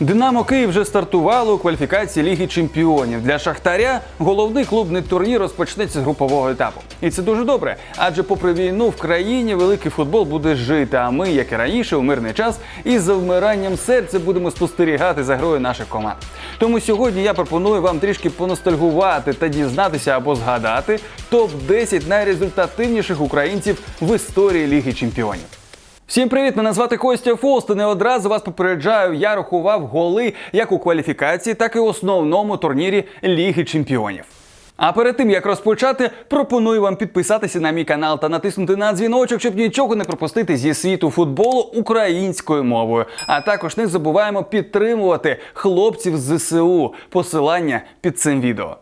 Динамо Київ вже стартувало у кваліфікації Ліги Чемпіонів. Для Шахтаря головний клубний турнір розпочнеться з групового етапу. І це дуже добре. Адже попри війну в країні великий футбол буде жити. А ми, як і раніше, у мирний час із завмиранням серця будемо спостерігати за грою наших команд. Тому сьогодні я пропоную вам трішки поностальгувати та дізнатися або згадати топ 10 найрезультативніших українців в історії Ліги Чемпіонів. Всім привіт! Мене звати Костя Фост. і Не одразу вас попереджаю. Я рахував голи як у кваліфікації, так і у основному турнірі Ліги Чемпіонів. А перед тим як розпочати, пропоную вам підписатися на мій канал та натиснути на дзвіночок, щоб нічого не пропустити зі світу футболу українською мовою. А також не забуваємо підтримувати хлопців з ЗСУ. Посилання під цим відео.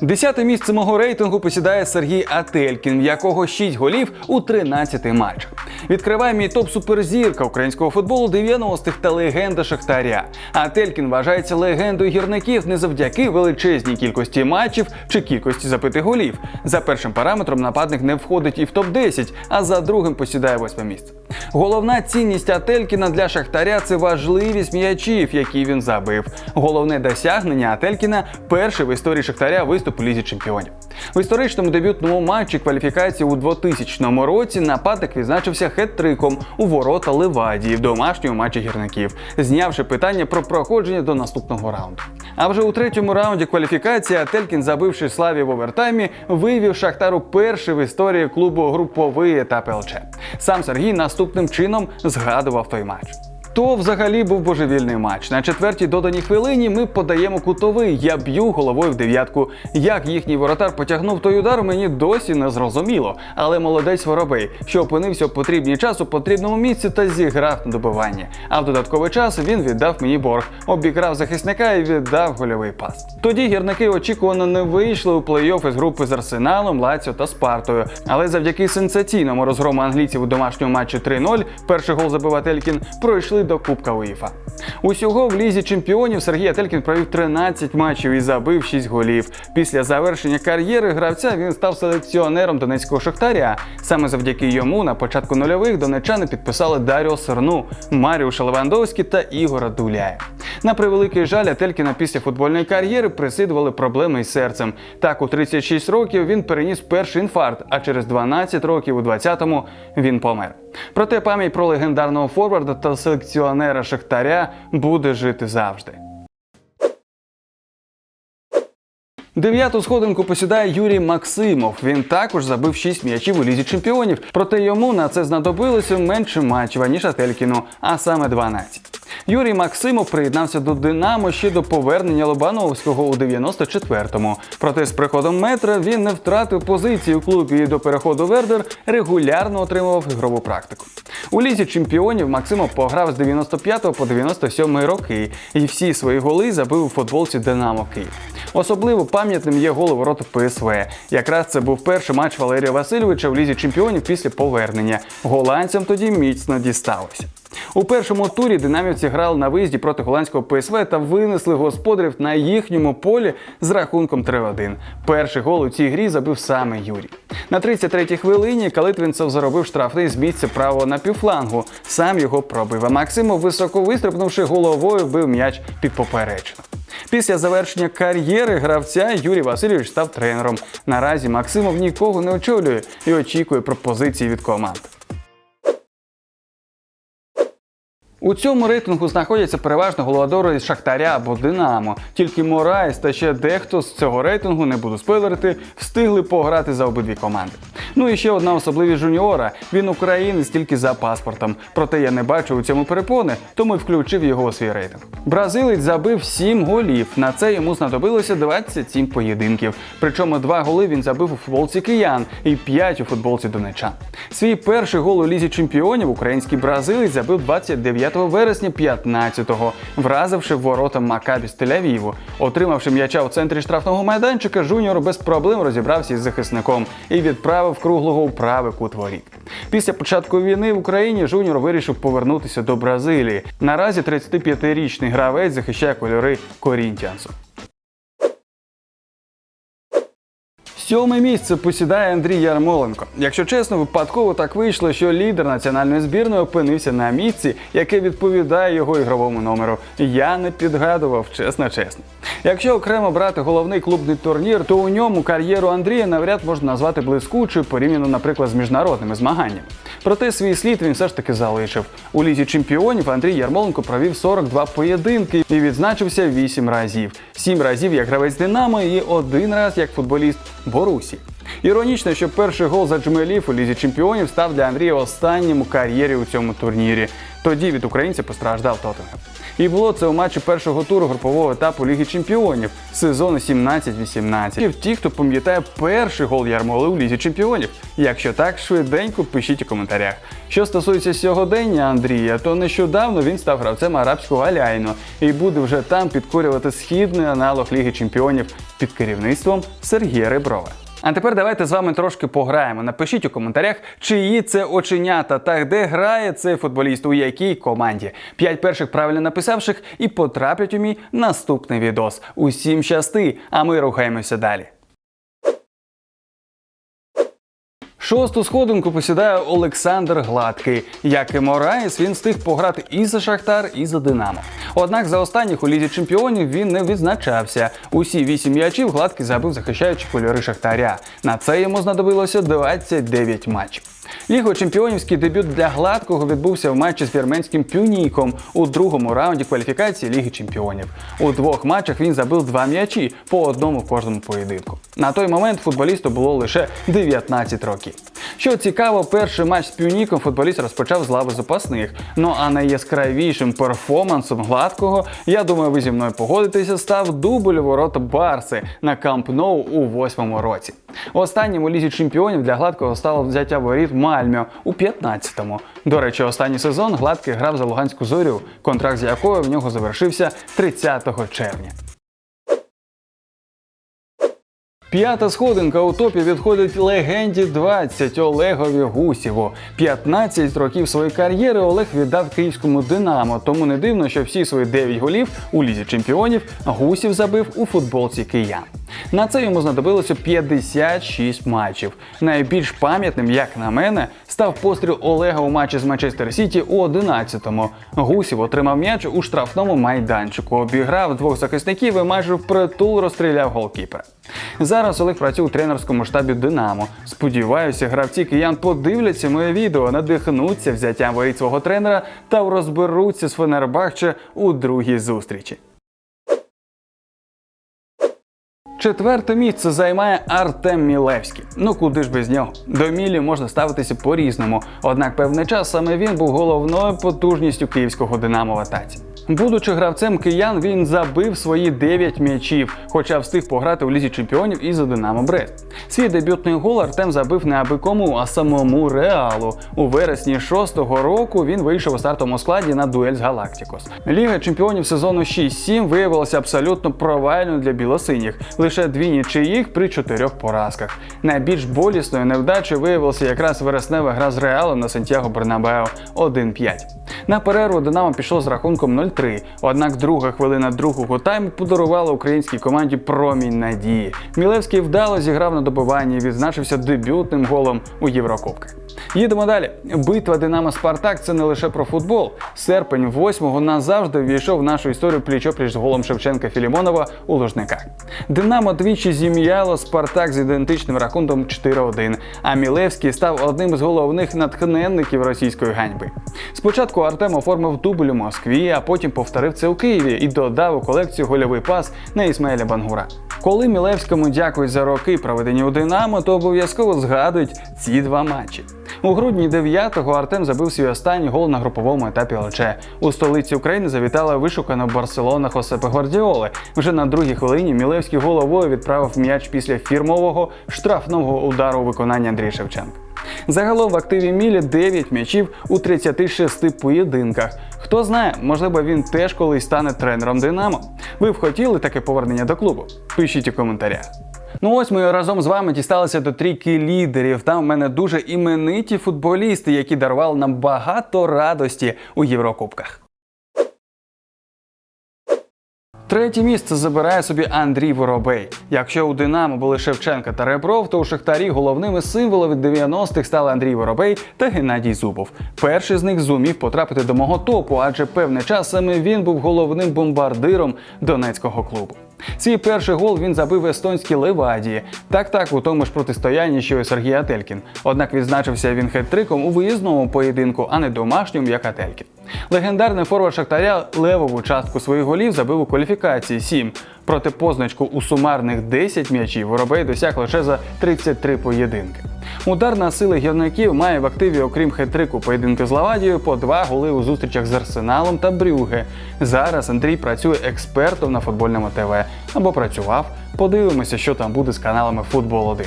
Десяте місце мого рейтингу посідає Сергій Ателькін, в якого 6 голів у 13 матчах. Відкриває мій топ суперзірка українського футболу 90-х та легенда Шахтаря. Ателькін вважається легендою гірників не завдяки величезній кількості матчів чи кількості забитих голів. За першим параметром нападник не входить і в топ 10 а за другим посідає восьме місце. Головна цінність Ателькіна для Шахтаря це важливість м'ячів, які він забив. Головне досягнення Ателькіна перший в історії Шахтаря виступ у лізі чемпіонів. В історичному дебютному матчі кваліфікації у 2000 році нападник відзначився хет-триком у ворота Левадії в домашньому матчі гірників, знявши питання про проходження до наступного раунду. А вже у третьому раунді кваліфікації Ателькін, забивши славі в овертаймі, вивів Шахтару перший в історії клубу груповий етап ЛЧ. Сам Сергій наступним чином згадував той матч. То взагалі був божевільний матч. На четвертій доданій хвилині ми подаємо кутовий. Я б'ю головою в дев'ятку. Як їхній воротар потягнув той удар, мені досі не зрозуміло. Але молодець воробей, що опинився в потрібній час у потрібному місці та зіграв на добивання. А в додатковий час він віддав мені борг, обіграв захисника і віддав гольовий пас. Тоді гірники очікувано не вийшли у плей-офф із групи з Арсеналом, Лаціо та Спартою. Але завдяки сенсаційному розгрому англійців у домашньому матчі 3-0, перший гол забив Ателькін, пройшли до Кубка УЄФА. Усього в лізі чемпіонів Сергій Ателькін провів 13 матчів і забив 6 голів. Після завершення кар'єри гравця він став селекціонером донецького шахтаря. Саме завдяки йому на початку нульових донечани підписали Даріо Серну, Маріуша Левандовський та Ігора Дуляя. На превеликий жаль, Ателькіна після футбольної кар'єри присидували проблеми із серцем. Так, у 36 років він переніс перший інфаркт, а через 12 років у 20-му він помер. Проте пам'ять про легендарного форварда та селекціонера Шахтаря буде жити завжди. Дев'яту сходинку посідає Юрій Максимов. Він також забив 6 м'ячів у лізі чемпіонів. Проте йому на це знадобилося менше матчів, аніж Ателькіну, а саме 12. Юрій Максимов приєднався до Динамо ще до повернення Лобановського у 94-му. Проте з приходом метра він не втратив позиції у клубі і до переходу Вердер регулярно отримував ігрову практику. У лізі чемпіонів Максимов пограв з 95 по 97 роки і всі свої голи забив у футболці Динамо Київ. Особливо пам'ятним є гол у ПСВ. Якраз це був перший матч Валерія Васильовича в лізі чемпіонів після повернення. Голландцям тоді міцно дісталося. У першому турі динамівці грали на виїзді проти голландського ПСВ та винесли господарів на їхньому полі з рахунком 3-1. Перший гол у цій грі забив саме Юрій. На 33-й хвилині Калитвінцев заробив штрафний з місця правого на півфлангу. Сам його пробив. А Максимов, високо вистрибнувши головою, вбив м'яч під поперечину. Після завершення кар'єри гравця Юрій Васильович став тренером. Наразі Максимов нікого не очолює і очікує пропозиції від команд. У цьому рейтингу знаходяться переважно голодори із Шахтаря або Динамо. Тільки Морайс та ще дехто з цього рейтингу, не буду спойлерити, встигли пограти за обидві команди. Ну і ще одна особливість жуніора. Він українець тільки за паспортом. Проте я не бачу у цьому перепони, тому й включив його у свій рейтинг. Бразилець забив 7 голів. На це йому знадобилося 27 поєдинків. Причому два голи він забив у футболці киян і 5 у футболці донечан. Свій перший гол у лізі чемпіонів український бразилець забив 29 вересня 15-го, вразивши ворота Макабі з Тель-Авіву. Отримавши м'яча у центрі штрафного майданчика, Жуніор без проблем розібрався із захисником і відправив круглого у правий кут воріт. Після початку війни в Україні Жуніор вирішив повернутися до Бразилії. Наразі 35-річний гравець захищає кольори Корінтіансу. Сьоме місце посідає Андрій Ярмоленко. Якщо чесно, випадково так вийшло, що лідер національної збірної опинився на місці, яке відповідає його ігровому номеру. Я не підгадував, чесно, чесно. Якщо окремо брати головний клубний турнір, то у ньому кар'єру Андрія навряд можна назвати блискучою порівняно, наприклад, з міжнародними змаганнями. Проте свій слід він все ж таки залишив. У лізі чемпіонів Андрій Ярмоленко провів 42 поєдинки і відзначився 8 разів. 7 разів як гравець Динамо і один раз як футболіст Борусі. Іронічно, що перший гол за Джмелів у лізі чемпіонів став для Андрія останнім у кар'єрі у цьому турнірі. Тоді від українця постраждав Тоттенгем. І було це у матчі першого туру групового етапу Ліги Чемпіонів сезону 17-18. І ті, хто пам'ятає перший гол Ярмоли у Лізі Чемпіонів. Якщо так, швиденько пишіть у коментарях. Що стосується сьогодення Андрія, то нещодавно він став гравцем арабського Аляйну і буде вже там підкорювати східний аналог Ліги Чемпіонів під керівництвом Сергія Реброва. А тепер давайте з вами трошки пограємо. Напишіть у коментарях, чиї це оченята та де грає цей футболіст, у якій команді. П'ять перших правильно написавших і потраплять у мій наступний відос. Усім щасти, а ми рухаємося далі. Шосту сходинку посідає Олександр Гладкий. Як і Мораєс, він встиг пограти і за Шахтар, і за Динамо. Однак за останніх у лізі чемпіонів він не відзначався. Усі вісім м'ячів Гладкий забив, захищаючи кольори Шахтаря. На це йому знадобилося 29 матчів. Ліго-чемпіонівський дебют для гладкого відбувся в матчі з вірменським пюніком у другому раунді кваліфікації Ліги Чемпіонів. У двох матчах він забив два м'ячі по одному в кожному поєдинку. На той момент футболісту було лише 19 років. Що цікаво, перший матч з пюніком футболіст розпочав з лави запасних. Ну а найяскравішим перформансом гладкого, я думаю, ви зі мною погодитеся, став дубль ворота Барси на Камп Ноу у восьмому році. Останнім у лізі чемпіонів для гладкого стало взяття воріт Мальмьо у 15-му. До речі, останній сезон гладкий грав за Луганську зорю, контракт з якою в нього завершився 30 червня. П'ята сходинка у топі відходить легенді 20 Олегові Гусєву. 15 років своєї кар'єри Олег віддав київському Динамо, тому не дивно, що всі свої 9 голів у лізі чемпіонів Гусів забив у футболці киян. На це йому знадобилося 56 матчів. Найбільш пам'ятним, як на мене, став постріл Олега у матчі з Манчестер Сіті у 11-му. Гусів отримав м'яч у штрафному майданчику, обіграв двох захисників і майже впритул розстріляв голкіпера. Зараз Олег працює у тренерському штабі Динамо. Сподіваюся, гравці киян подивляться моє відео, надихнуться взяттям воріт свого тренера та розберуться з Фенербахче у другій зустрічі. Четверте місце займає Артем Мілевський. Ну куди ж без нього? До Мілі можна ставитися по-різному. Однак певний час саме він був головною потужністю київського Динамо в атаці. Будучи гравцем киян, він забив свої 9 м'ячів, хоча встиг пограти у лізі чемпіонів і за Динамо Брест. Свій дебютний гол Артем забив не аби кому, а самому Реалу. У вересні 6-го року він вийшов у стартовому складі на дуель з Галактикос. Ліга чемпіонів сезону 6-7 виявилася абсолютно провальною для білосиніх. Лише дві нічиїх при чотирьох поразках. Найбільш болісною невдачею виявилася якраз вереснева гра з Реалом на Сантьяго Бернабео 1-5. На перерву Динамо пішло з рахунком 0-3, однак друга хвилина другого тайму подарувала українській команді промінь надії. Мілевський вдало зіграв на добиванні і відзначився дебютним голом у Єврокубках. Їдемо далі. Битва Динамо Спартак це не лише про футбол. Серпень 8-го назавжди ввійшов в нашу історію пліч-опліч з голом Шевченка Філімонова у Лужниках. Динамо двічі зім'яло Спартак з ідентичним рахунком 4-1, а Мілевський став одним з головних натхненників російської ганьби. Спочатку Артем оформив дубль у Москві, а потім повторив це у Києві і додав у колекцію гольовий пас на Ісмаїля Бангура. Коли Мілевському дякують за роки, проведені у Динамо, то обов'язково згадують ці два матчі. У грудні 9-го Артем забив свій останній гол на груповому етапі ЛЧ. У столиці України завітала вишукана Барселона Хосепе Гвардіоли. Вже на другій хвилині Мілевський головою відправив м'яч після фірмового штрафного удару у виконанні Андрія Шевченка. Загалом в активі Мілі 9 м'ячів у 36 поєдинках. Хто знає, можливо, він теж колись стане тренером Динамо. Ви б хотіли таке повернення до клубу? Пишіть у коментарях. Ну ось ми разом з вами дісталися до трійки лідерів. Там в мене дуже імениті футболісти, які дарували нам багато радості у Єврокубках. Третє місце забирає собі Андрій Воробей. Якщо у Динамо були Шевченка та Ребров, то у Шахтарі головними символами 90-х стали Андрій Воробей та Геннадій Зубов. Перший з них зумів потрапити до мого топу, адже певний час саме він був головним бомбардиром донецького клубу. Свій перший гол він забив в естонській Левадії. Так так у тому ж протистоянні, що і Сергій Ателькін. Однак відзначився він хет-триком у виїзному поєдинку, а не домашньому, як Ателькін. Легендарний форвард Шахтаря левову частку своїх голів забив у кваліфікації 7. Проти позначку у сумарних 10 м'ячів Воробей досяг лише за 33 поєдинки. Ударна сила гірників має в активі, окрім хет-трику поєдинки з Лавадією, по два голи у зустрічах з Арсеналом та Брюге. Зараз Андрій працює експертом на футбольному ТВ або працював. Подивимося, що там буде з каналами Футбол 1.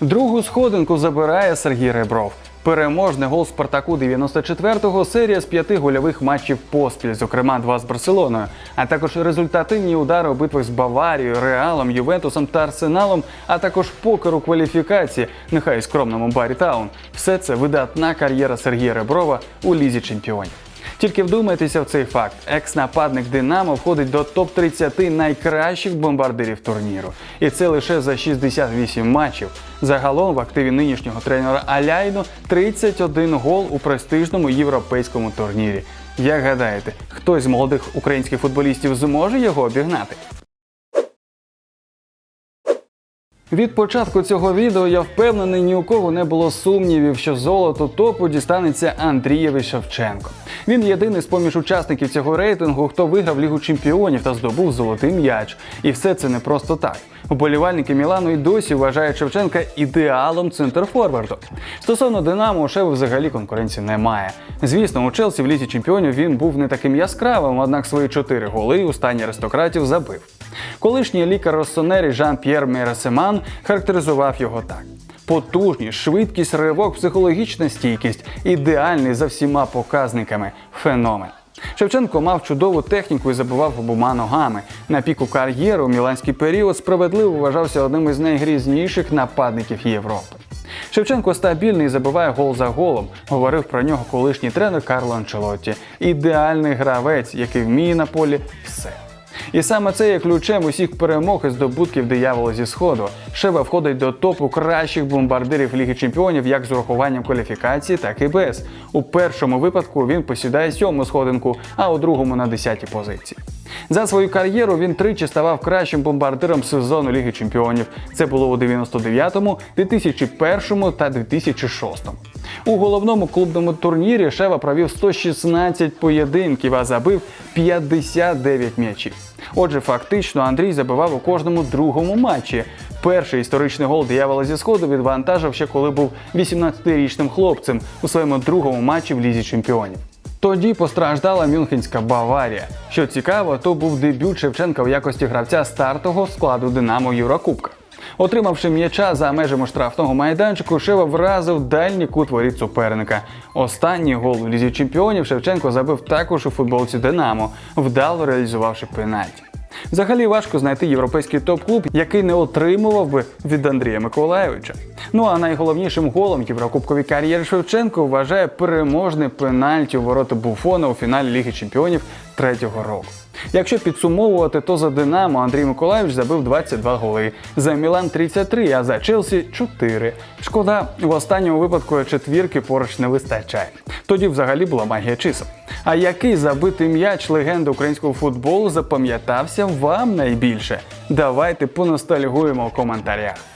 Другу сходинку забирає Сергій Ребров. Переможний гол Спартаку 94-го серія з п'яти гольових матчів поспіль, зокрема два з Барселоною, а також результативні удари у битвах з Баварією, Реалом, Ювентусом та Арсеналом, а також покер у кваліфікації, нехай у скромному Барі Таун. Все це видатна кар'єра Сергія Реброва у лізі чемпіонів. Тільки вдумайтеся в цей факт: екс-нападник Динамо входить до топ-30 найкращих бомбардирів турніру. І це лише за 68 матчів. Загалом в активі нинішнього тренера Аляйну 31 гол у престижному європейському турнірі. Як гадаєте, хтось з молодих українських футболістів зможе його обігнати? Від початку цього відео я впевнений, ні у кого не було сумнівів, що золото топу дістанеться Андрієві Шевченко. Він єдиний з поміж учасників цього рейтингу, хто виграв Лігу чемпіонів та здобув золотий м'яч. І все це не просто так. Вболівальники Мілану і досі вважають Шевченка ідеалом центрфорварду. Стосовно Динамо, у Шеви взагалі конкуренції немає. Звісно, у Челсі в лізі чемпіонів він був не таким яскравим, однак свої чотири голи у стані аристократів забив. Колишній лікар Россонері Жан-П'єр Мерасеман характеризував його так. Потужність, швидкість, ривок, психологічна стійкість, ідеальний за всіма показниками феномен. Шевченко мав чудову техніку і забивав обома ногами. На піку кар'єри у міланський період справедливо вважався одним із найгрізніших нападників Європи. Шевченко стабільний і забиває гол за голом. Говорив про нього колишній тренер Карло Анчелотті. Ідеальний гравець, який вміє на полі все. І саме це є ключем усіх перемог і здобутків диявола зі сходу. Шева входить до топу кращих бомбардирів Ліги Чемпіонів як з урахуванням кваліфікації, так і без. У першому випадку він посідає сьому сходинку, а у другому на 10-й позиції. За свою кар'єру він тричі ставав кращим бомбардиром сезону Ліги Чемпіонів. Це було у 99-му, 2001 та 2006. У головному клубному турнірі Шева провів 116 поєдинків, а забив 59 м'ячів. Отже, фактично Андрій забивав у кожному другому матчі. Перший історичний гол диявола зі сходу відвантажив ще коли був 18-річним хлопцем у своєму другому матчі в лізі чемпіонів. Тоді постраждала Мюнхенська Баварія. Що цікаво, то був дебют Шевченка в якості гравця стартового складу Динамо Єврокубка. Отримавши м'яча за межами штрафного майданчику, Шева вразив дальній кут воріт суперника. Останній гол у лізі чемпіонів Шевченко забив також у футболці Динамо, вдало реалізувавши пенальті. Взагалі важко знайти європейський топ-клуб, який не отримував би від Андрія Миколаєвича. Ну а найголовнішим голом єврокубкової кар'єри Шевченко вважає переможний пенальті у ворота Буфона у фіналі Ліги Чемпіонів третього року. Якщо підсумовувати, то за Динамо Андрій Миколаївич забив 22 голи, за Мілан 33, а за Челсі 4. Шкода, в останньому випадку четвірки поруч не вистачає. Тоді взагалі була магія чисел. А який забитий м'яч легенди українського футболу запам'ятався вам найбільше? Давайте поностальгуємо в коментарях.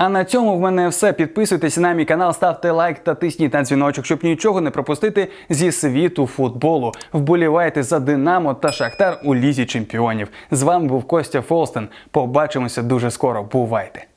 А на цьому в мене все. Підписуйтесь на мій канал, ставте лайк та тисніть на дзвіночок, щоб нічого не пропустити зі світу футболу. Вболівайте за Динамо та Шахтар у лізі чемпіонів. З вами був Костя Фолстен. Побачимося дуже скоро. Бувайте!